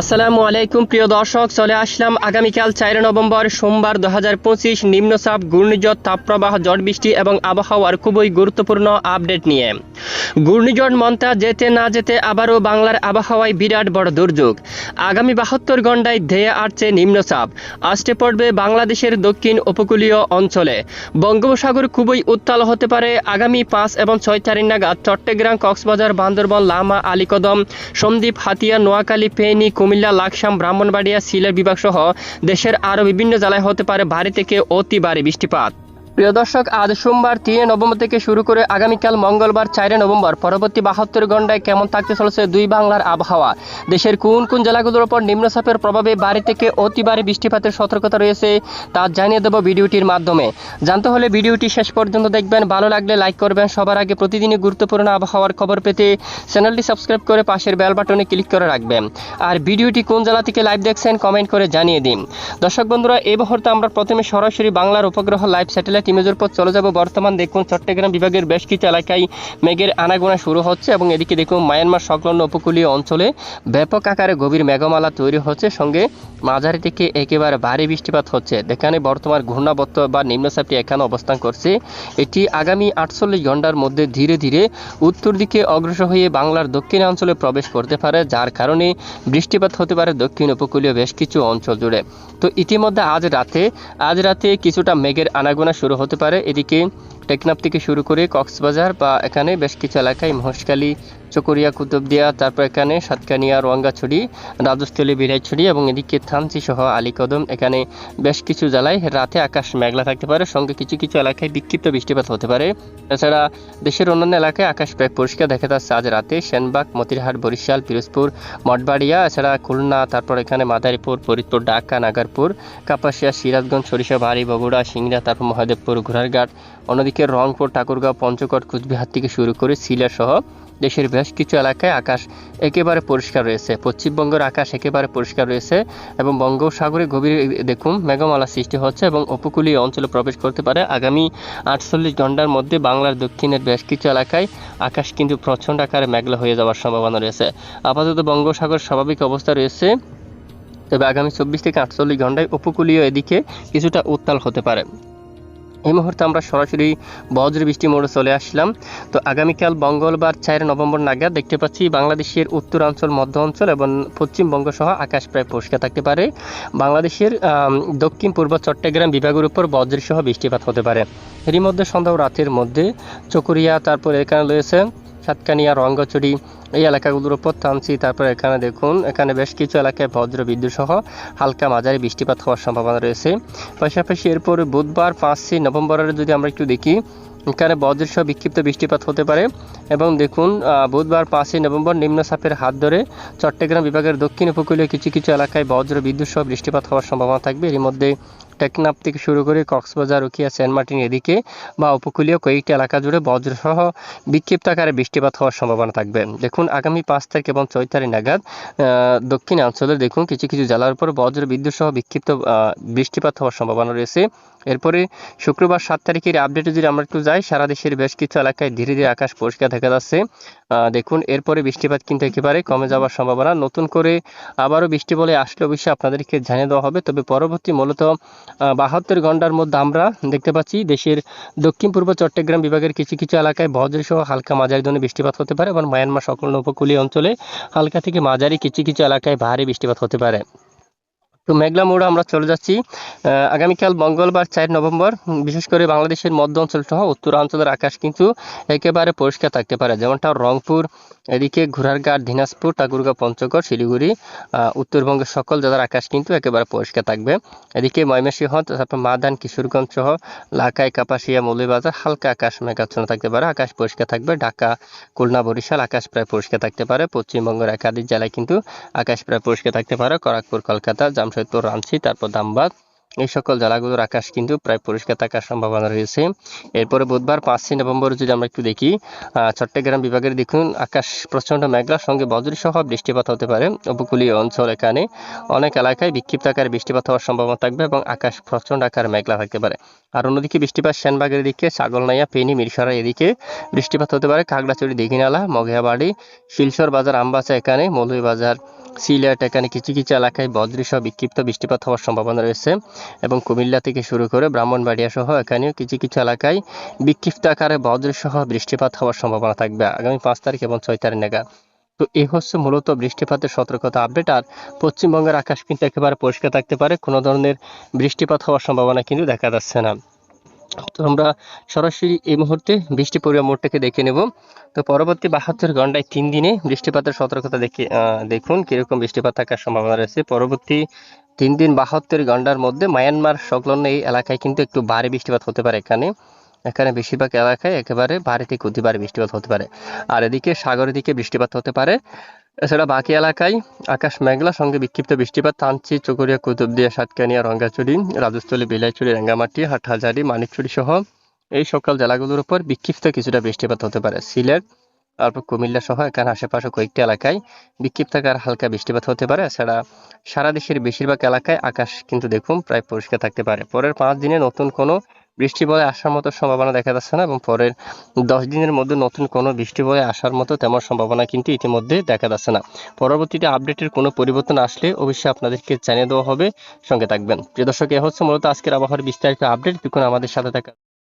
আসসালামু আলাইকুম, প্রিয় দর্শক, চলে আসলাম আগামীকাল চার নভেম্বর সোমবার দু হাজার পঁচিশ নিম্নচাপ, ঘূর্ণিঝড়, তাপপ্রবাহ, ঝড় বৃষ্টি এবং আবহাওয়ার খুবই গুরুত্বপূর্ণ আপডেট নিয়ে। ঘূর্ণিঝড় মন্তা যেতে না যেতে আবারও বাংলার আবহাওয়ায় বিরাট বড় দুর্যোগ। আগামী বাহাত্তর ঘন্টায় ধেয়ে আসছে নিম্নচাপ। আসতে পড়বে বাংলাদেশের দক্ষিণ উপকূলীয় অঞ্চলে। বঙ্গোপসাগর খুবই উত্তাল হতে পারে আগামী পাঁচ এবং ছয় তারিখ নাগাদ চট্টগ্রাম, কক্সবাজার, বান্দরবন, লামা, আলীকদম, সন্দ্বীপ, হাতিয়া, নোয়াখালী, ফেনী কুমিল্লা, লাকসাম, ব্রাহ্মণবাড়িয়া, সিলেট বিভাগ সহ দেশের আরও বিভিন্ন জেলায় হতে পারে ভারী থেকে অতি ভারী বৃষ্টিপাত। প্রিয় দর্শক, আজ সোমবার তিনে নভেম্বর থেকে শুরু করে আগামীকাল মঙ্গলবার চারে নভেম্বর পরবর্তী বাহাত্তর ঘন্টায় কেমন থাকতে চলেছে দুই বাংলার আবহাওয়া? দেশের কোন কোন জেলাগুলোর ওপর নিম্নচাপের প্রভাবে বাড়ি থেকে অতি বৃষ্টিপাতের সতর্কতা রয়েছে তা জানিয়ে দেবো ভিডিওটির মাধ্যমে। জানতে হলে ভিডিওটি শেষ পর্যন্ত দেখবেন, ভালো লাগলে লাইক করবেন। সবার আগে প্রতিদিনই গুরুত্বপূর্ণ আবহাওয়ার খবর পেতে চ্যানেলটি সাবস্ক্রাইব করে পাশের বেল বাটনে ক্লিক করে রাখবেন। আর ভিডিওটি কোন জেলা থেকে লাইভ দেখছেন, কমেন্ট করে জানিয়ে দিন। দর্শক বন্ধুরা এই মুহূর্তে আমরা প্রথমে সরাসরি বাংলার উপগ্রহ লাইভ স্যাটেলাইট ইমেজের পর চলে যাব। বর্তমান দেখুন চট্টগ্রাম বিভাগের বেশ কিছু এলাকায় মেঘের আনাগোনা শুরু হচ্ছে এবং এদিকে দেখুন মায়ানমার সংলগ্ন উপকূলীয় অঞ্চলে ব্যাপক আকারে গভীর মেঘমালা তৈরি হচ্ছে। সঙ্গে মাঝারি থেকে একেবারে ভারী বৃষ্টিপাত হচ্ছে। যেখানে বর্তমান ঘূর্ণাবর্ত বা নিম্নচাপটি এখানে অবস্থান করছে। এটি আগামী আটচল্লিশ ঘণ্টার মধ্যে ধীরে ধীরে উত্তর দিকে অগ্রসর হয়ে বাংলার দক্ষিণাঞ্চলে প্রবেশ করতে পারে, যার কারণে বৃষ্টিপাত হতে পারে দক্ষিণ উপকূলীয় বেশ কিছু অঞ্চল জুড়ে। তো ইতিমধ্যে আজ রাতে আজ রাতে কিছুটা মেঘের আনাগোনা শুরু হতে পারে। এদিকে টেকনাফ থেকে শুরু করে কক্সবাজার বা এখানে বেশ কিছু এলাকায় মহেশখালী, চকরিয়া, কুতুবদিয়া, তারপর এখানে সাতকানিয়া, রোয়াঙ্গাছড়ি, রাজস্থলী বিলাইছড়ি এবং এদিকে থানচি সহ আলীকদম, এখানে বেশ কিছু জেলায় রাতে আকাশ মেঘলা থাকতে পারে। সঙ্গে কিছু কিছু এলাকায় বিক্ষিপ্ত বৃষ্টিপাত হতে পারে। এছাড়া দেশের অন্যান্য এলাকায় আকাশ প্রায় পরিষ্কার দেখা যাচ্ছে। আজ রাতে সেনবাগ, মতিরহাট, বরিশাল, পিরোজপুর, মঠবাড়িয়া, এছাড়া খুলনা, তারপর এখানে মাদারীপুর, ফরিদপুর, ঢাকা, নাগারপুর, কাপাসিয়া, সিরাজগঞ্জ, সরিষাবাড়ি, বগুড়া, সিংড়া, তারপর মহাদেবপুর, ঘোড়ারঘাট, অন্যদিকে রংপুর, ঠাকুরগাঁও, পঞ্চগড়, কুচবিহার থেকে শুরু করে সিলেট সহ দেশের বেশ কিছু এলাকায় আকাশ একেবারে পরিষ্কার রয়েছে। পশ্চিমবঙ্গের আকাশ একেবারে পরিষ্কার রয়েছে এবং বঙ্গোপসাগরে গভীর দেখুন, মেঘমালা সৃষ্টি হচ্ছে এবং উপকূলীয় অঞ্চলে প্রবেশ করতে পারে। আগামী আটচল্লিশ ঘণ্টার মধ্যে বাংলার দক্ষিণের বেশ কিছু এলাকায় আকাশ কিন্তু প্রচণ্ড আকারে মেঘলা হয়ে যাওয়ার সম্ভাবনা রয়েছে। আপাতত বঙ্গোপসাগর স্বাভাবিক অবস্থা রয়েছে, তবে আগামী চব্বিশ থেকে আটচল্লিশ ঘন্টায় উপকূলীয় এদিকে কিছুটা উত্তাল হতে পারে। এই মুহূর্তে আমরা সরাসরি বজ্র বৃষ্টি মোড়ে চলে আসলাম। তো আগামীকাল মঙ্গলবার চার নভেম্বর নাগাদ দেখতে পাচ্ছি বাংলাদেশের উত্তরাঞ্চল, মধ্য অঞ্চল এবং পশ্চিমবঙ্গ সহ আকাশ প্রায় পরিষ্কার থাকতে পারে। বাংলাদেশের দক্ষিণ পূর্ব চট্টগ্রাম বিভাগের উপর বজ্র সহ বৃষ্টিপাত হতে পারে। এরই মধ্যে সন্ধ্যা রাতের মধ্যে চকরিয়া, তারপর এখানে রয়েছে সাতকানিয়া, রঙ্গচুরি এই এলাকাগুলোর উপর টানছি তারপর এখানে দেখুন, এখানে বেশ কিছু এলাকায় বজ্র বিদ্যুৎ সহ হালকা মাঝারি বৃষ্টিপাত হওয়ার সম্ভাবনা রয়েছে। পাশাপাশি এরপর বুধবার পাঁচই নভেম্বরের যদি আমরা একটু দেখি, এখানে বজ্রসহ বিক্ষিপ্ত বৃষ্টিপাত হতে পারে এবং দেখুন বুধবার পাঁচই নভেম্বর নিম্নচাপের হাত ধরে চট্টগ্রাম বিভাগের দক্ষিণ উপকূলীয় কিছু কিছু এলাকায় বজ্র বিদ্যুৎ সহ বৃষ্টিপাত হওয়ার সম্ভাবনা থাকবে। এর মধ্যে টেকনাফ থেকে শুরু করে কক্সবাজার উকিয়া সেন্ট মার্টিন এদিকে বা উপকূলীয় কয়েকটি এলাকা জুড়ে বজ্রসহ বিক্ষিপ্ত আকারে বৃষ্টিপাত হওয়ার সম্ভাবনা থাকবে। দেখুন আগামী পাঁচ তারিখ এবং ছয় তারিখ নাগাদ আহ, দক্ষিণাঞ্চলে দেখুন কিছু কিছু জেলার উপর বজ্র বিদ্যুৎ সহ বিক্ষিপ্ত বৃষ্টিপাত হওয়ার সম্ভাবনা রয়েছে। এরপরে শুক্রবার সাত তারিখের আপডেটে যদি আমরা একটু যাই সারা দেশের বেশ কিছু এলাকায় ধীরে ধীরে আকাশ পরিষ্কার দেখা যাচ্ছে। দেখুন এরপরে বৃষ্টিপাত কিন্তু একেবারে কমে যাওয়ার সম্ভাবনা। নতুন করে আবারও বৃষ্টি বলে আসলে অবশ্যই আপনাদেরকে জানিয়ে দেওয়া হবে। তবে পরবর্তী মূলত বাহাত্তর ঘণ্টার মধ্যে আমরা দেখতে পাচ্ছি দেশের দক্ষিণ পূর্ব চট্টগ্রাম বিভাগের কিছু কিছু এলাকায় বজ্রসহ হালকা মাঝারি ধরনের বৃষ্টিপাত হতে পারে এবং মায়ানমার সকল উপকূলীয় অঞ্চলে হালকা থেকে মাঝারি কিছু কিছু এলাকায় ভারী বৃষ্টিপাত হতে পারে। তো মেঘলা মোড়ে আমরা চলে যাচ্ছি। আগামীকাল মঙ্গলবার, চার নভেম্বর বিশেষ করে বাংলাদেশের মধ্য অঞ্চল সহ উত্তরাঞ্চলের আকাশ কিন্তু একেবারে পরিষ্কার থাকতে পারে। যেমনটা রংপুর, এদিকে ঘোড়ারঘাট দিনাজপুর, ঠাকুরগাঁও, পঞ্চগড়, শিলিগুড়ি উত্তরবঙ্গের সকল জেলার আকাশ কিন্তু একেবারে পরিষ্কার থাকবে। এদিকে ময়মনসিংহ, তারপর মাদান, কিশোরগঞ্জ সহ লাকাই, কাপাসিয়া, মৌলভীবাজার হালকা আকাশ মেঘাচ্ছন্ন থাকতে পারে। আকাশ পরিষ্কার থাকবে। ঢাকা, খুলনা, বরিশাল আকাশ প্রায় পরিষ্কার থাকতে পারে। পশ্চিমবঙ্গের একাধিক জেলায় কিন্তু আকাশ প্রায় পরিষ্কার থাকতে পারে। খড়গপুর কলকাতা জামশেদপুর রাঞ্চি তারপর দামবাগ এই সকল জেলাগুলোর আকাশ কিন্তু প্রায় পরিষ্কার থাকার সম্ভাবনা রয়েছে। এরপরে বুধবার পাঁচই নভেম্বর যদি আমরা একটু দেখি চট্টগ্রাম বিভাগের দেখুন, আকাশ প্রচণ্ড মেঘলার সঙ্গে বজ্রসহ বৃষ্টিপাত হতে পারে। উপকূলীয় অঞ্চল এখানে অনেক এলাকায় বিক্ষিপ্ত আকারে বৃষ্টিপাত হওয়ার সম্ভাবনা থাকবে এবং আকাশ প্রচণ্ড আকার মেঘলা থাকতে পারে। আর অন্যদিকে বৃষ্টিপাত সেনবাগের দিকে, ছাগলনাইয়া, ফেনী মিরসরা এদিকে বৃষ্টিপাত হতে পারে। খাগড়াছড়ি, দিঘিনালা, মগিয়াবাড়ি, শিলচর বাজার, আমবাসা এখানে, মৌলভীবাজার সিলেট, এখানে কিছু কিছু এলাকায় বজ্রসহ বিক্ষিপ্ত বৃষ্টিপাত হওয়ার সম্ভাবনা রয়েছে এবং কুমিল্লা থেকে শুরু করে ব্রাহ্মণবাড়িয়া সহ এখানেও কিছু কিছু এলাকায় বিক্ষিপ্ত আকারে বজ্রসহ বৃষ্টিপাত হওয়ার সম্ভাবনা থাকবে আগামী পাঁচ তারিখ এবং ছয় তারিখ নাগাদ। তো এই হচ্ছে মূলত বৃষ্টিপাতের সতর্কতা আপডেট। আর পশ্চিমবঙ্গের আকাশ কিন্তু একেবারে পরিষ্কার থাকতে পারে, কোনো ধরনের বৃষ্টিপাত হওয়ার সম্ভাবনা কিন্তু দেখা যাচ্ছে না। তো আমরা সরাসরি এই মুহূর্তে বৃষ্টি পরিমাণ মোটটাকে দেখে নেব। তো পরবর্তী বাহাত্তর ঘন্টায় তিন দিনে বৃষ্টিপাতের সতর্কতা দেখে দেখুন কীরকম বৃষ্টিপাত থাকার সম্ভাবনা রয়েছে। পরবর্তী তিন দিন বাহাত্তর ঘণ্টার মধ্যে মায়ানমার সংলগ্ন এই এলাকায় কিন্তু একটু ভারী বৃষ্টিপাত হতে পারে। এখানে এখানে বেশিরভাগ এলাকায় একেবারে ভারী থেকে অতি বৃষ্টিপাত হতে পারে। আর এদিকে সাগরের দিকে বৃষ্টিপাত হতে পারে। এছাড়া বাকি এলাকায় আকাশ মেঘলা, সঙ্গে বিক্ষিপ্ত বৃষ্টিপাত থানচি চকরিয়া কুতুবদিয়া সাতকানিয়া, রঙ্গাচুরি রাজস্থলী বিলাইচুরি, রাঙ্গামাটি, হাটহাজারি, মানিকচুরি সহ এই সকল জেলাগুলোর উপর বিক্ষিপ্ত কিছুটা বৃষ্টিপাত হতে পারে। সিলেট, তারপর কুমিল্লা সহ এখানে আশেপাশে কয়েকটি এলাকায় বিক্ষিপ্ত আকার হালকা বৃষ্টিপাত হতে পারে। এছাড়া সারা দেশের বেশিরভাগ এলাকায় আকাশ কিন্তু দেখুন প্রায় পরিষ্কার থাকতে পারে। পরের পাঁচ দিনে নতুন কোনো বৃষ্টি বয়ে আসার মতো সম্ভাবনা দেখা যাচ্ছে না এবং পরের দশ দিনের মধ্যে নতুন কোনো বৃষ্টি বয়ে আসার মতো তেমন সম্ভাবনা কিন্তু ইতিমধ্যে দেখা যাচ্ছে না। পরবর্তীতে আপডেটের কোনো পরিবর্তন আসলে অবশ্যই আপনাদেরকে জানিয়ে দেওয়া হবে। সঙ্গে থাকবেন। প্রিয় দর্শক, এ হচ্ছে মূলত আজকের আবহাওয়ার বিস্তারিত আপডেট আমাদের সাথে থাকা